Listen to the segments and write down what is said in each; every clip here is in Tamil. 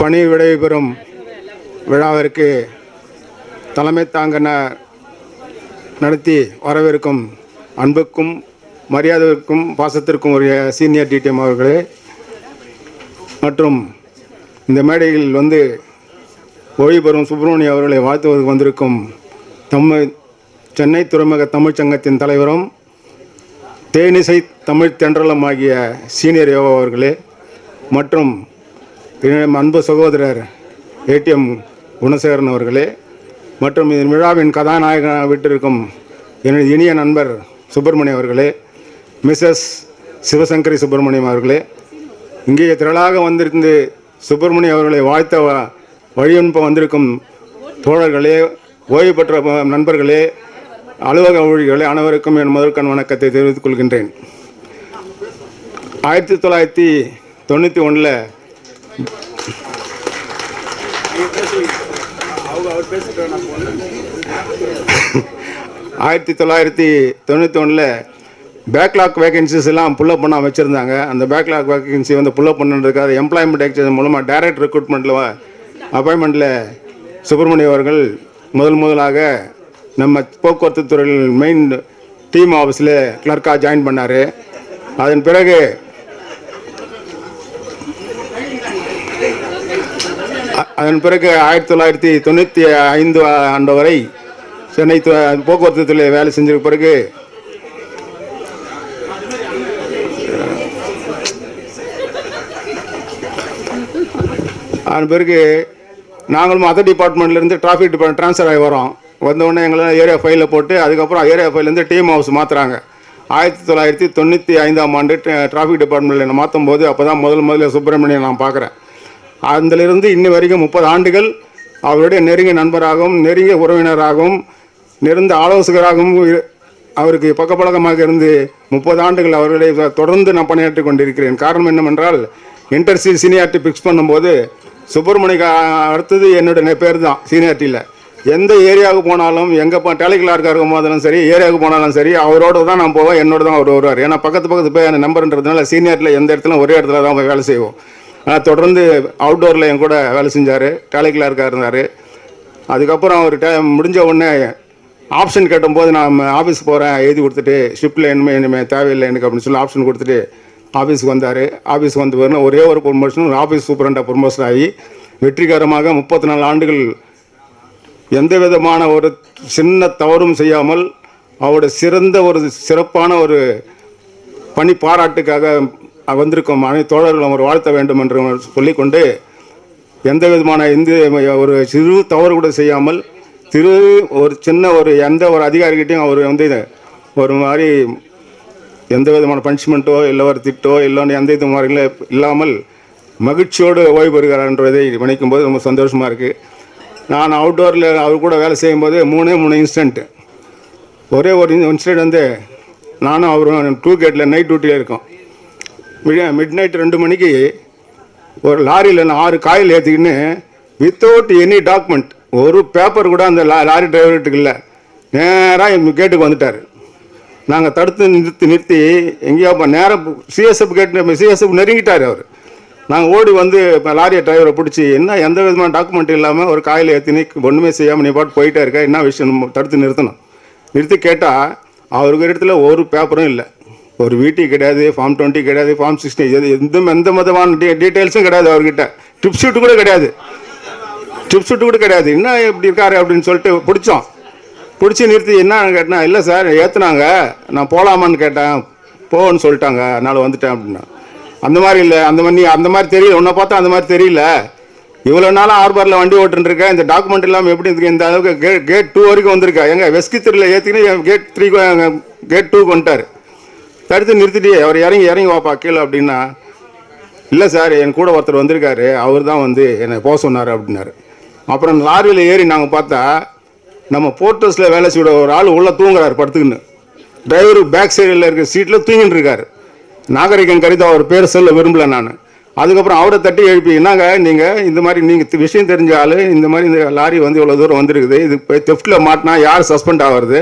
பணி விடைபெறும் விழாவிற்கு தலைமை தாங்க நடத்தி வரவிருக்கும் அன்புக்கும் மரியாதைக்கும் பாசத்திற்கும் உரிய சீனியர் டிடிஎம் அவர்களே மற்றும் இந்த மேடையில் வந்து ஓய்வு பெறும் சுப்பிரமணிய அவர்களை வாழ்த்துவதற்கு வந்திருக்கும் தமிழ் சென்னை துறைமுக தமிழ்ச் சங்கத்தின் தலைவரும் தேனிசை தமிழ் தென்றலம் ஆகிய சீனியர் யோகா அவர்களே மற்றும் என் அன்பு சகோதரர் ஏடிஎம் குணசேகரன் அவர்களே மற்றும் இந்த விழாவின் கதாநாயகனாக விட்டிருக்கும் எனது இனிய நண்பர் சுப்பிரமணியம் அவர்களே மிஸ்ஸஸ் சிவசங்கரி சுப்பிரமணியம் அவர்களே இங்கே திரளாக வந்திருந்து சுப்பிரமணியம் அவர்களை வாழ்த்த வ- வழியனுப்ப வந்திருக்கும் தோழர்களே ஓய்வு பெற்ற நண்பர்களே அலுவலக ஊழியர்களே அனைவருக்கும் என் முதற்கண் வணக்கத்தை தெரிவித்துக் கொள்கின்றேன். ஆயிரத்தி தொள்ளாயிரத்தி தொண்ணூற்றி ஒன்றில் ஆயிரத்தி தொள்ளாயிரத்தி தொண்ணூற்றி ஒன்றில் பேக்லாக் வேகன்சிஸ் எல்லாம் புல்லப் பண்ண வச்சுருந்தாங்க அந்த பேக்லாக் வேகன்சி வந்து புல்லப் பண்ணுறதுக்காக எம்ப்ளாய்மெண்ட் எக்ஸ்சேஞ்ச் மூலமாக டைரக்ட் ரெக்ரூட்மெண்ட்டில் அப்பாயின்மெண்ட்டில் சுப்பிரமணிய அவர்கள் முதல் முதலாக நம்ம போக்குவரத்து துறையில் மெயின் டீம் ஆஃபீஸில் கிளர்க்காக ஜாயின் பண்ணார். அதன் பிறகு அதன் பிறகு ஆயிரத்தி தொள்ளாயிரத்தி தொண்ணூற்றி ஐந்து ஆண்டு வரை சென்னை போக்குவரத்து துறையில் வேலை செஞ்ச பிறகு அதன் பிறகு நாங்களும் அதர் டிபார்ட்மெண்ட்லேருந்து டிராஃபிக் டிபார்ட்மெண்ட் ட்ரான்ஸ்ஃபர் ஆகி வரோம் வந்தவுடனே எங்களை ஏரியா ஃபைலில் போட்டு அதுக்கப்புறம் ஏரியா ஃபைலேருந்து டீம் ஹவுஸ் மாற்றுறாங்க ஆயிரத்தி தொள்ளாயிரத்தி தொண்ணூற்றி ஐந்தாம் ஆண்டு டிராஃபிக் டிபார்ட்மெண்ட்டில் என்னை மாற்றும் போது அப்போ தான் முதல் முதல்ல சுப்பிரமணியன் நான் பார்க்குறேன் அதிலிருந்து இன்னி வரைக்கும் முப்பது ஆண்டுகள் அவருடைய நெருங்கிய நண்பராகவும் நெருங்கிய உறவினராகவும் நெருந்த ஆலோசகராகவும் அவருக்கு பக்கப்பழக்கமாக இருந்து முப்பது ஆண்டுகள் அவர்களை தொடர்ந்து நான் பணியாற்றி கொண்டிருக்கிறேன். காரணம் என்னவென்றால் இன்டர்சி சீனியாரிட்டி ஃபிக்ஸ் பண்ணும்போது சுப்பிரமணிக்கு அடுத்தது என்னுடைய பேர் தான் சீனியாரிட்டியில் எந்த ஏரியாவுக்கு போனாலும் எங்கே போ டேலிகிளார்க்காக இருக்கும் போதாலும் சரி ஏரியாவுக்கு போனாலும் சரி அவரோட தான் நான் போவேன் என்னோட தான் அவர் வருவார். ஏன்னா பக்கத்து பக்கத்து போய் அந்த நம்பர்ன்றதுனால சீனியரில் எந்த இடத்துல ஒரே இடத்துல தான் போய் வேலை செய்வோம். தொடர்ந்து அவுட்டோரில் என் கூட வேலை செஞ்சார். டேலிகிளார்க்காக இருந்தார். அதுக்கப்புறம் அவர் டே முடிஞ்ச உடனே ஆப்ஷன் கேட்டும்போது நான் ஆஃபீஸ் போகிறேன் எழுதி கொடுத்துட்டு ஷிஃப்ட்டில் இனிமேல் இனிமேல் தேவையில்லை எனக்கு அப்படின்னு சொல்லி ஆப்ஷன் கொடுத்துட்டு ஆஃபீஸுக்கு வந்தார். ஆஃபீஸ் வந்து வரணும் ஒரே ஒரு ப்ரொமோஷன் ஆஃபீஸ் சூப்பரண்டாக ப்ரொமோஷன் ஆகி வெற்றிகரமாக முப்பத்தி நாலு ஆண்டுகள் எந்த விதமான ஒரு சின்ன தவறும் செய்யாமல் அவருடைய சிறந்த ஒரு சிறப்பான ஒரு பணி பாராட்டுக்காக வந்திருக்கும் அனைத்து தோழர்களும் அவர் வாழ்த்த வேண்டும் என்று சொல்லிக்கொண்டு எந்த விதமான இந்த ஒரு சிறு தவறு கூட செய்யாமல் திரு ஒரு சின்ன ஒரு எந்த ஒரு அதிகாரிகிட்டையும் அவர் வந்து ஒரு மாதிரி எந்த விதமான பனிஷ்மெண்ட்டோ இல்லை ஒரு திட்டோ இல்லைன்னு எந்த இது இல்லாமல் மகிழ்ச்சியோடு ஓய்வு பெறுகிறார் நினைக்கும் போது ரொம்ப சந்தோஷமாக இருக்குது நான் அவுட்டோரில் அவர் கூட வேலை செய்யும்போது மூணே மூணு இன்சிடென்ட்டு ஒரே ஒரு இன்சிடென்ட் வந்து நானும் அவரும் டூ கேட்டில் நைட் டியூட்டியில் இருக்கோம். மிட் நைட் ரெண்டு மணிக்கு ஒரு லாரியில் நான் ஆறு காயில் ஏற்றிக்கின்னு வித்தவுட் எனி டாக்குமெண்ட் ஒரு பேப்பர் கூட அந்த லா லாரி டிரைவர்கிட்ட இல்லை. நேராக எங்கள் கேட்டுக்கு வந்துட்டார். நாங்கள் தடுத்து நிறுத்தி நிறுத்தி எங்கேயோ நேரம் சிஎஸ்எஃப் கேட்டு சிஎஸ்எஃப் நெருங்கிட்டார் அவர். நாங்கள் ஓடி வந்து இப்போ லாரியை டிரைவரை பிடிச்சி என்ன எந்த விதமான டாக்குமெண்ட் இல்லாமல் ஒரு காயில் ஏற்றினி ஒன்றுமே செய்யாமல் நீ பாட்டு போயிட்டே இருக்க என்ன விஷயம் தடுத்து நிறுத்தணும். நிறுத்தி கேட்டால் அவருக்கு இடத்துல ஒரு பேப்பரும் இல்லை. ஒரு வீட்டி கிடையாது ஃபார்ம் டுவெண்ட்டி கிடையாது ஃபார்ம் சிக்ஸ்டி எது எந்த எந்த மதமான டீ டீட்டெயில்ஸும் கிடையாது அவர்கிட்ட. ட்ரிப் ஷீட்டு கூட கிடையாது. ட்ரிப் ஷீட்டு கூட கிடையாது. என்ன இப்படி இருக்காரு அப்படின்னு சொல்லிட்டு பிடிச்சோம். பிடிச்சி நிறுத்தி என்ன கேட்டேன்னா இல்லை சார் ஏற்றுனாங்க நான் போகலாமான்னு கேட்டேன். போன்னு சொல்லிட்டாங்க. அதனால் வந்துட்டேன் அப்படின்னா. அந்த மாதிரி இல்லை. அந்த மாதிரி நீ அந்த மாதிரி தெரியல. உன்னை பார்த்தா அந்த மாதிரி தெரியல. இவ்வளோ நாளாக ஆர்பாரில் வண்டி ஓட்டுருக்கேன் இந்த டாக்குமெண்ட் இல்லாமல் எப்படி இருக்கு? இந்த அளவுக்கு கேட் கேட் டூ வரைக்கும் வந்திருக்கா? எங்கள் வெஸ்கித்திரியில் ஏற்றிக்கின்னு கேட் த்ரீ கேட் டூக்கு வந்துட்டார் தடுத்து நிறுத்திட்டு அவர் இறங்கி இறங்கி வாப்பா கீழே அப்படின்னா இல்லை சார் என் கூட ஒருத்தர் வந்திருக்காரு. அவர் தான் வந்து என்னை போக சொன்னார் அப்படின்னாரு. அப்புறம் லாரியில் ஏறி நாங்கள் பார்த்தா நம்ம போர்ட்டஸில் வேலை செய்ய ஒரு ஆள் உள்ளே தூங்குறாரு படுத்துக்கின்னு. டிரைவர் பேக் சைடில் இருக்க சீட்டில் தூங்கிட்டு இருக்காரு. நாகரிகம் கருதி அவர் பேர் சொல்ல விரும்பல நான். அதுக்கப்புறம் அவரை தட்டி எழுப்பி என்னங்க நீங்கள் இந்த மாதிரி நீங்கள் விஷயம் தெரிஞ்ச ஆள் இந்த மாதிரி இந்த லாரி வந்து இவ்வளோ தூரம் வந்திருக்குது. இது போய் தெஃப்டில் மாட்டினா யார் சஸ்பெண்ட் ஆகிறது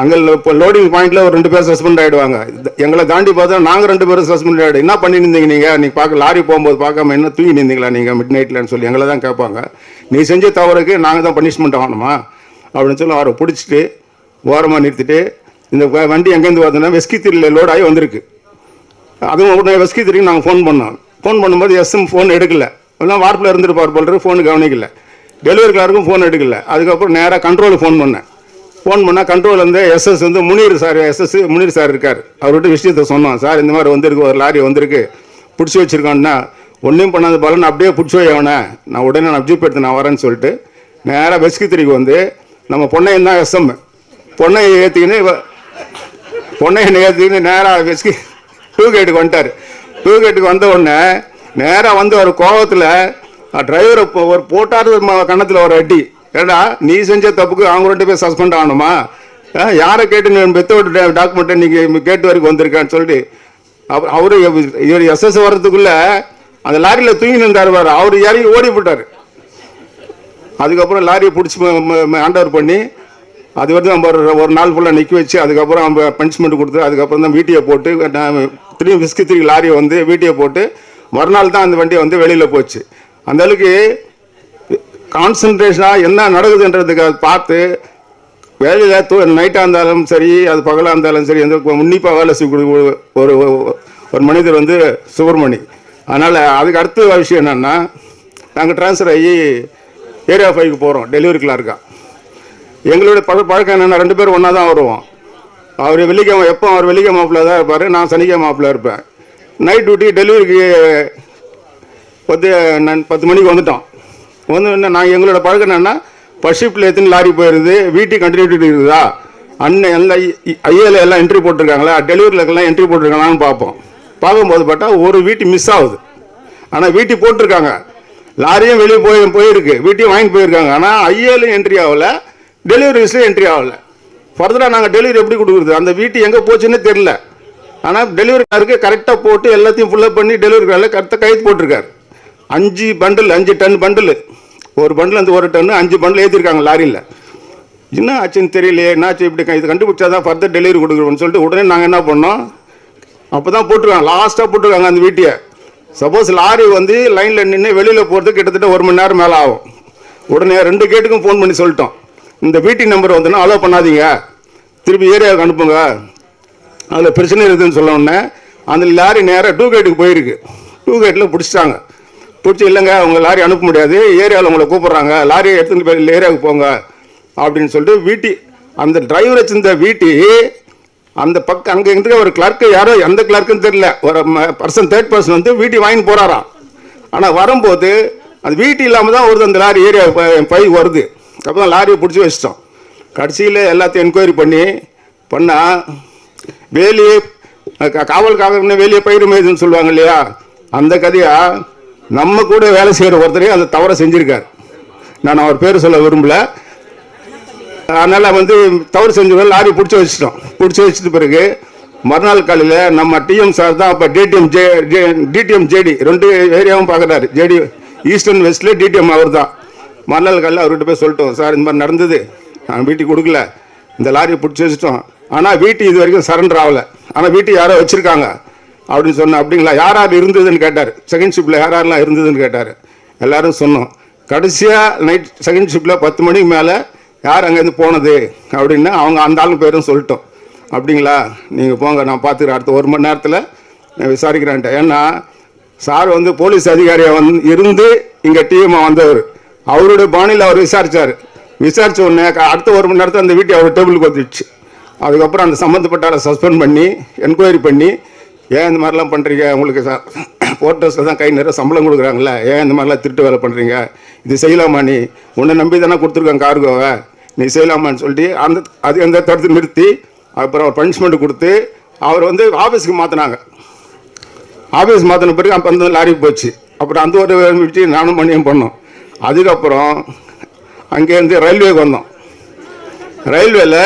அங்கே இப்போ லோடிங் பாயிண்ட்ல ஒரு ரெண்டு பேர் சஸ்பெண்ட் ஆகிடுவாங்க எங்களை தாண்டி பார்த்தா நாங்கள் ரெண்டு பேரும் சஸ்பெண்ட் ஆகிடும் என்ன பண்ணி இருந்தீங்க நீங்கள் பார்க்க லாரி போகும்போது பார்க்காம என்ன தூங்கி நின்றீங்களா நீங்கள் மிட் நைட்லன்னு சொல்லி எங்களை தான் கேட்பாங்க. நீ செஞ்ச தவறுக்கு நாங்கள் தான் பனிஷ்மெண்ட் ஆகணுமா? அப்படின்னு சொல்லி அவரை பிடிச்சிட்டு ஓரமாக நிறுத்திட்டு இந்த வண்டி எங்கேருந்து வருதுன்னா வெஸ்கித்திரியில் லோட் ஆகி வந்திருக்கு. அதுவும் உடனே வெஸ்கித்திரிக்கு நாங்கள் ஃபோன் பண்ணோம். ஃபோன் பண்ணும்போது எஸ்எம் ஃபோன் எடுக்கல. எல்லாம் வார்ப்பில் இருந்துருப்பார் போல ஃபோன் கவனிக்கல. டெலிவரி கிளாருக்கும் ஃபோன் எடுக்கல. அதுக்கப்புறம் நேராக கண்ட்ரோலுக்கு ஃபோன் பண்ணேன். ஃபோன் பண்ணால் கண்ட்ரோல் வந்து எஸ்எஸ் வந்து Munir sir SS Munir sir இருக்கார். அவர்கிட்ட விஷயத்த சொன்னோம் சார் இந்த மாதிரி வந்திருக்கு ஒரு லாரி வந்திருக்கு. பிடிச்சி வச்சுருக்கான்னா ஒன்றும் பண்ணாத பலன் அப்படியே பிடிச்சி வை அவனை. நான் உடனே நான் ஜீப் எடுத்து நான் வரேன்னு சொல்லிட்டு நேராக வெஸ்கித்திரிக்கு வந்து நம்ம பொண்ணையன் தான் எஸ்எம் பொண்ணையை ஏற்றிக்கின்னு பொண்ணையன் ஏற்றிக்கின்னு நேராக வெஸ்கி டூ கேட்டுக்கு வந்துட்டார். டூ கேட்டுக்கு வந்த உடனே நேராக வந்து ஒரு கோபத்தில் டிரைவரை ஒரு போட்டார் கன்னத்தில் ஒரு அடி. ஏடா நீ செஞ்ச தப்புக்கு அவங்க ரெண்டு பேர் சஸ்பெண்ட் ஆகணுமா? யாரை கேட்டு நீ பெத்தோட டாக்குமெண்ட்டை நீங்கள் கேட்டு வரைக்கும் வந்திருக்கான்னு சொல்லிட்டு அவர் அவரு இவர் எஸ்எஸ் வர்றதுக்குள்ளே அந்த லாரியில் தூங்கி நின்றார் அவர் இறங்கி ஓடி போட்டார் அதுக்கப்புறம் லாரியை பிடிச்சி ஆண்டவர் பண்ணி அது வந்து நம்ம ஒரு- ஒரு நாள் ஃபுல்லாக நிற்க வச்சு அதுக்கப்புறம் நம்ம பனிஷ்மெண்ட் கொடுத்து அதுக்கப்புறம் தான் வீட்டியை போட்டு நான் திரும்பி விஸ்கி திரும்பி லாரியை வந்து வீட்டியை போட்டு மறுநாள் தான் அந்த வண்டி வந்து வெளியில் போச்சு. அந்த அளவுக்கு கான்சன்ட்ரேஷனாக என்ன நடக்குதுன்றதுக்கு அது பார்த்து வேலையில் தூ நைட்டாக இருந்தாலும் சரி அது பகலாக இருந்தாலும் சரி எந்த உன்னிப்பாக வேலை செய்ய ஒரு- ஒரு மனிதர் வந்து சுப்பிரமணி. அதனால் அதுக்கு அடுத்த விஷயம் என்னென்னா நாங்கள் ட்ரான்ஸ்ஃபர் ஆகி ஏரியா ஃபைவ்க்கு போகிறோம் டெலிவரி கிளார்க்கா எங்களுடைய பழ பழக்கம் என்னென்னா ரெண்டு பேரும் ஒன்றா தான் வருவோம். அவர் வெள்ளிக்கிழமை எப்போ அவர் வெள்ளிக்கிழமை மாப்பிள்ள தான் இருப்பார் நான் சனிக்கிழமை மாப்பிள்ள இருப்பேன். நைட் டியூட்டி டெலிவரிக்கு பத்து பத்து மணிக்கு வந்துட்டோம். வந்து என்ன நாங்கள் எங்களோட பழக்கம் என்னென்னா ஃபர்ஸ்ட் எத்தனை லாரி போயிருது வீட்டு கண்டினியூட்டி இருக்குதா? அண்ணன் எல்லாம் ஐஏல எல்லாம் என்ட்ரி போட்டிருக்காங்களா? டெலிவரியில் என்ட்ரி போட்டிருக்காங்களான்னு பார்ப்போம். பார்க்கும்போது பார்த்தா ஒரு வீட்டு மிஸ் ஆகுது. ஆனால் வீட்டு போட்டிருக்காங்க. லாரியும் வெளியே போய் போயிருக்கு. வீட்டையும் வாங்கிட்டு போயிருக்காங்க. ஆனால் ஐஏலையும் என்ட்ரி ஆகலை டெலிவரிஸ்லையும் என்ட்ரி ஆகலை. ஃபர்தராக நாங்கள் டெலிவரி எப்படி கொடுக்குறது? அந்த வீட்டு எங்கே போச்சுன்னு தெரில ஆனால் டெலிவரி காருக்கு கரெக்டாக போட்டு எல்லாத்தையும் ஃபுல்லப் பண்ணி டெலிவரி காரில் கரெக்டாக கைது போட்டிருக்காரு. அஞ்சு பண்டில் அஞ்சு டன் பண்டில் ஒரு பண்டில் அந்த ஒரு டன்னு அஞ்சு பண்டில் ஏற்றிருக்காங்க லாரியில். என்ன ஆச்சுன்னு தெரியலையே என்னாச்சு இப்படி இது கண்டுபிடிச்சா தான் ஃபர்தர் டெலிவரி கொடுக்குறோம்னு சொல்லிட்டு உடனே நாங்கள் என்ன பண்ணோம்? அப்போ தான் போட்டிருக்காங்க லாஸ்ட்டாக போட்டிருக்காங்க அந்த வீட்டையை. சப்போஸ் லாரி வந்து லைனில் நின்று வெளியில் போகிறதுக்கு கிட்டத்தட்ட ஒரு மணி நேரம் மேலே ஆகும். உடனே ரெண்டு கேட்டுக்கும் ஃபோன் பண்ணி சொல்லிட்டோம். இந்த வீட்டு நம்பர் வந்துன்னா அலோவ் பண்ணாதீங்க. திருப்பி ஏரியாவுக்கு அனுப்புங்க. அதில் பிரச்சனை இருக்குதுன்னு சொன்ன உடனே அந்த லாரி நேராக டூ கேட்டுக்கு போயிருக்கு. டூ கேட்டில் பிடிச்சிட்டாங்க. பிடிச்சி இல்லைங்க உங்க லாரி அனுப்ப முடியாது. ஏரியாவில் உங்களை கூப்பிட்றாங்க. லாரியை எடுத்துகிட்டு போய் ஏரியாவுக்கு போங்க அப்படின்னு சொல்லிட்டு வீட்டி அந்த டிரைவர் வச்சிருந்த வீட்டி அந்த பக்கம் அங்கே இருக்க ஒரு கிளர்க்கு யாரோ எந்த கிளர்க்குன்னு தெரியல. ஒரு பர்சன் தேர்ட் பர்சன் வந்து வீட்டி வாங்கி போகிறாராம் ஆனால் வரும்போது அது வீட்டு இல்லாமல் தான் வருது அந்த லாரி ஏரியா பை வருது. அப்போ தான் லாரியை பிடிச்சி வச்சிட்டோம். கடைசியில் எல்லாத்தையும் என்கொயரி பண்ணி பண்ணால் வேலியை காவல் காவல்காரன்னு வேலியை பயிரும் சொல்லுவாங்க இல்லையா? அந்த கதையாக நம்ம கூட வேலை செய்கிற ஒருத்தரையும் அந்த தவறை செஞ்சுருக்கார். நான் அவர் பேர் சொல்ல விரும்பல. அதனால் வந்து தவறு செஞ்சவங்க லாரி பிடிச்சி வச்சிட்டோம். பிடிச்சி வச்சிட்ட பிறகு மறுநாள் காலையில் நம்ம டிஎம் சார் தான் அப்போ டிடிஎம் ஜே டிடிஎம் ஜேடி ரெண்டு ஏரியாவும் பார்க்குறாரு ஜேடி ஈஸ்டர்ன் வெஸ்ட்ல டிடிஎம் அவர் தான். மறுநாள் காலையில் அவர்கிட்ட போய் சொல்லிட்டோம். சார் இந்த மாதிரி நடந்தது. நான் வீட்டுக்கு கொடுக்கல. இந்த லாரியை பிடிச்சி வச்சிட்டோம். ஆனால் வீட்டு இது வரைக்கும் சரண்டர் ஆகலை. ஆனால் வீட்டு யாரோ வச்சுருக்காங்க. அப்படின்னு சொன்னேன் அப்படிங்களா? யார் யார் இருந்ததுன்னு கேட்டார். செகண்ட் ஷிப்பில் யார் யாரெல்லாம் இருந்ததுன்னு கேட்டார். எல்லாரும் சொன்னோம். கடைசியாக நைட் செகண்ட் ஷிப்பில் பத்து மணிக்கு மேலே யார் அங்கேருந்து போனது? அப்படின்னா அவங்க அந்த ஆளுங்க பேரும் சொல்லிட்டோம். அப்படிங்களா? நீங்கள் போங்க நான் பார்த்துக்கிறேன். அடுத்த ஒரு மணி நேரத்தில் நான் விசாரிக்கிறேன்ட்டேன் ஏன்னா சார் வந்து போலீஸ் அதிகாரியாக வந்து இருந்து இங்கே டிஎம்மாக வந்தவர். அவருடைய பாணியில் அவர் விசாரித்தார் விசாரித்த உடனே அடுத்த ஒரு மணி நேரத்தில் அந்த வீட்டை அவர் டேபிளுக்கு வந்துடுச்சு அதுக்கப்புறம் அந்த சம்மந்தப்பட்ட ஆளை சஸ்பெண்ட் பண்ணி என்கொயரி பண்ணி ஏன் இந்த மாதிரிலாம் பண்ணுறீங்க உங்களுக்கு போர்ட்டர்ஸில் தான் கை நிறைய சம்பளம் கொடுக்குறாங்களே ஏன் இந்த மாதிரிலாம் திருட்டு வேலை பண்ணுறீங்க இது செய்யலாமா நீ? உன்னை நம்பி தானே கொடுத்துருக்காங்க கார்கோவை நீ செய்யலாமான்னு சொல்லிட்டு அந்த அது அந்த தடுத்து நிறுத்தி அப்புறம் பனிஷ்மெண்ட் கொடுத்து அவர் வந்து ஆஃபீஸுக்கு மாற்றினாங்க ஆஃபீஸ் மாற்றின பிறகு அப்போ அந்த லாரிக்கு போச்சு. அப்புறம் அந்த ஒரு விஷயம் நானும் பண்ணியும் பண்ணோம். அதுக்கப்புறம் அங்கேருந்து ரயில்வேக்கு வந்தோம். ரயில்வேல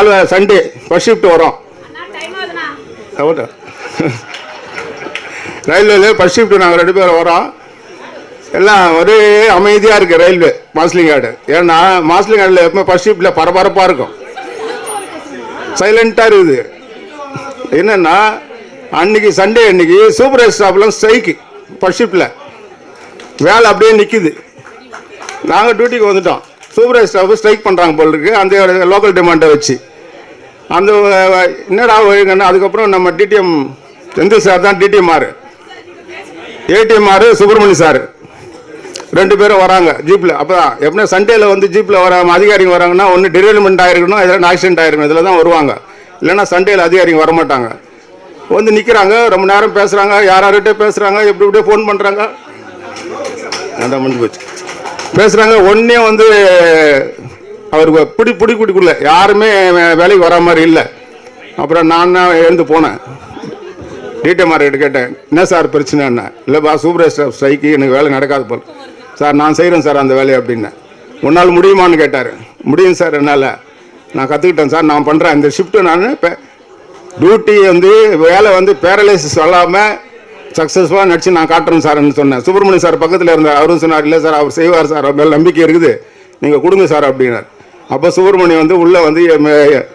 ஒரு சண்டே ஃபர்ஸ்ட் ஷிஃப்ட் வரோம். அவ்வளோ ரயில்வேல ஃபர்ஸ்ட் ஷிஃப்ட் நாங்கள் ரெண்டு பேரும் வரோம். எல்லாம் ஒரே அமைதியாக இருக்குது ரயில்வே மாஸ்லிங் கார்டு ஏன்னா மாஸ்லிங் கார்டில் எப்பவுமே ஃபர்ஸ்ட் ஷிஃப்டில் பரபரப்பாக இருக்கும். சைலண்ட்டாக இருக்குது. என்னென்னா அன்னைக்கு சண்டே அன்னைக்கு சூப்பர் ஸ்டாஃப்லாம் ஸ்ட்ரைக்கு ஃபர்ஸ்ட் ஷிஃப்டில் வேலை அப்படியே நிற்கிது நாங்கள் டியூட்டிக்கு வந்துட்டோம். சூப்பர் ஸ்டாஃப் ஸ்ட்ரைக் பண்ணுறாங்க போல இருக்குது அந்த லோக்கல் டிமாண்டை வச்சு. அந்த என்னடா ஒழுங்கன்னு அதுக்கப்புறம் நம்ம டிடிஎம் செந்தில் சார் தான் டிடிஎம் ஆறு ஏடிஎம் ஆறு சுப்பிரமணிய சார். ரெண்டு பேரும் வராங்க ஜீப்பில் அப்போ தான் எப்படின்னா சண்டேல வந்து ஜீப்பில் வர அதிகாரிங்க வராங்கன்னா ஒன்று டெரிவல்மெண்ட் ஆகிருக்கணும் இதில் ஆக்சிடென்ட் ஆயிருக்கணும் இதில் தான் வருவாங்க. இல்லைன்னா சண்டேல அதிகாரிங்க வரமாட்டாங்க. வந்து நிற்கிறாங்க ரொம்ப நேரம் பேசுகிறாங்க யார் யார்கிட்ட பேசுகிறாங்க எப்படி இப்படியே ஃபோன் பண்ணுறாங்க அதான் முடிஞ்சு போச்சு. பேசுகிறாங்க ஒன்றே வந்து அவருக்கு பிடி பிடி குடிக்குள்ள யாருமே வே- வேலைக்கு வர மாதிரி இல்லை. அப்புறம் நான் தான் எழுந்து போனேன். டிடிஎம்ஆர் மார்க்கிட்ட கேட்டேன் என்ன சார் பிரச்சனை என்ன இல்லைப்பா சூப்பர்வைசர் ஸ்ட்ரைக்கு எனக்கு வேலை நடக்காது போல். சார் நான் செய்கிறேன் சார் அந்த வேலையை அப்படின்னேன் உன்னால் முடியுமான்னு கேட்டார். முடியும் சார் என்னால். நான் கற்றுக்கிட்டேன் சார் நான் பண்ணுறேன் இந்த ஷிஃப்ட்டு நான் இப்போ டியூட்டி வந்து வேலை வந்து பேரலைசிஸ் சொல்லாமல் சக்ஸஸ்ஃபுல்லாக நடிச்சு நான் காட்டுறேன் சார்னு சொன்னேன். சுப்பிரமணியம் சார் பக்கத்தில் இருந்தார். அவரும் சொன்னார் இல்லை சார் அவர் செய்வார் சார். அவர் மேல நம்பிக்கை இருக்குது. நீங்கள் கொடுங்க சார் அப்படின்னார். அப்போ சுப்பிரமணியம் வந்து உள்ளே வந்து எ-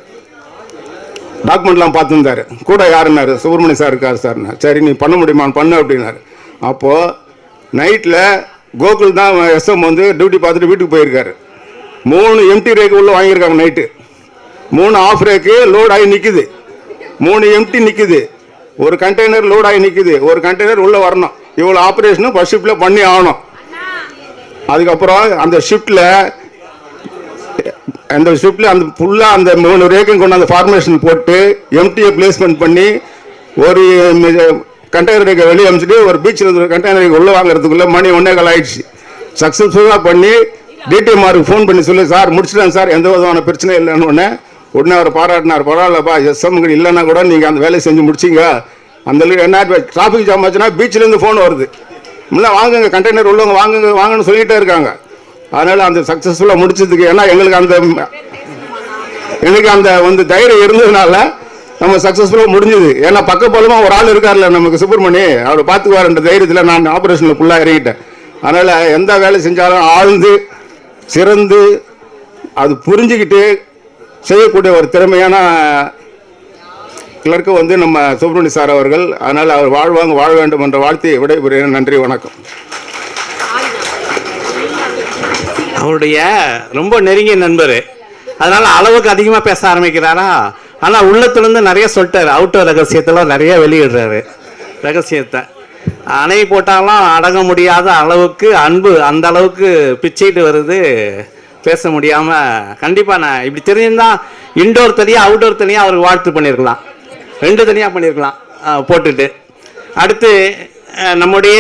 டாக்குமெண்ட்லாம் பார்த்துருந்தாரு. கூட யாருன்னாரு? சுப்பிரமணிய சார் இருக்கார் சார்னா சரி நீ பண்ண முடியுமான்னு பண்ணு அப்படின்னாரு. அப்போது நைட்டில் கோகுல் தான் எஸ்எம் வந்து டியூட்டி பார்த்துட்டு வீட்டுக்கு போயிருக்காரு. மூணு எம்டி ரேக்கு உள்ளே வாங்கியிருக்காங்க நைட்டு. மூணு ஆஃப் ரேக்கு லோட் ஆகி நிற்குது மூணு எம்டி நிற்குது ஒரு கண்டெய்னர் லோட் ஆகி நிற்குது ஒரு கண்டெய்னர் உள்ளே வரணும். இவ்வளோ ஆப்ரேஷனும் ஃபர்ஸ்ட் ஷிஃப்ட்டில் பண்ணி ஆகணும். அதுக்கப்புறம் அந்த ஷிஃப்ட்டில் அந்த ஷிஃப்ட்ல அந்த ஃபுல்லாக அந்த மூணு ரேக்கும் கொண்டு அந்த ஃபார்மேஷன் போட்டு எம்டியை பிளேஸ்மெண்ட் பண்ணி ஒரு கண்டெய்னருக்கு வெளியே அனுப்பிச்சுட்டு ஒரு பீச்சில் இருந்து கண்டெய்னருக்கு உள்ள வாங்குறதுக்குள்ள மணி ஒன்னே கால் ஆயிடுச்சு. சக்ஸஸ்ஃபுல்லாக பண்ணி டிடிஎம்ஆருக்கு ஃபோன் பண்ணி சொல்லி சார் முடிச்சிட்டேன் சார் எந்த விதமான பிரச்சனை இல்லைன்னு உடனே உடனே அவர் பாராட்டினார் பரவாயில்லப்பா எஸ்எம் இல்லைன்னா கூட நீங்கள் அந்த வேலையை செஞ்சு முடிச்சிங்க. அந்த அளவுக்கு என்ன டிராஃபிக் ஜாம் ஆச்சுன்னா பீச்சிலேருந்து ஃபோன் வருது. இல்லை வாங்குங்க கண்டெய்னர் உள்ளவங்க வாங்குங்க வாங்கன்னு சொல்லிட்டே இருக்காங்க. அதனால அந்த சக்ஸஸ்ஃபுல்லாக முடிச்சதுக்கு ஏன்னா எங்களுக்கு அந்த எனக்கு அந்த வந்து தைரியம் இருந்ததுனால நம்ம சக்ஸஸ்ஃபுல்லாக முடிஞ்சது. ஏன்னா பக்கப்பலமாக ஒரு ஆள் இருக்கார்ல நமக்கு சுப்பிரமணி அவர் பார்த்துக்குவாருன்ற தைரியத்தில் நான் ஆப்ரேஷனில் ஃபுல்லாக இறங்கிட்டேன். அதனால் எந்த வேலை செஞ்சாலும் ஆழ்ந்து சிறந்து அது புரிஞ்சுக்கிட்டு செய்யக்கூடிய ஒரு திறமையான கிளர்க்கு வந்து நம்ம சுப்பிரமணி சார் அவர்கள். அதனால் அவர் வாழ்வாங்க வாழ வேண்டும் என்ற வாழ்த்தையை விடைபெறுகிறேன். நன்றி வணக்கம். அவருடைய ரொம்ப நெருங்கிய நண்பர். அதனால அளவுக்கு அதிகமாக பேச ஆரம்பிக்கிறாரா? ஆனால் உள்ளத்துலேருந்து நிறைய சொல்லிட்டாரு. அவுட்டர் ரகசியத்தெல்லாம் நிறைய வெளியிடுறாரு. ரகசியத்தை. அணை போட்டாலும் அடங்க முடியாத அளவுக்கு அன்பு அந்த அளவுக்கு பிச்சைட்டு வருது. பேச முடியாமல் கண்டிப்பாக நான் இப்படி தெரிஞ்சிருந்தா இன்டோர் தனியாக அவுட்டோர் தனியாக அவருக்கு வாழ்த்து பண்ணியிருக்கலாம் ரெண்டு தனியாக பண்ணியிருக்கலாம் போட்டுட்டு. அடுத்து நம்முடைய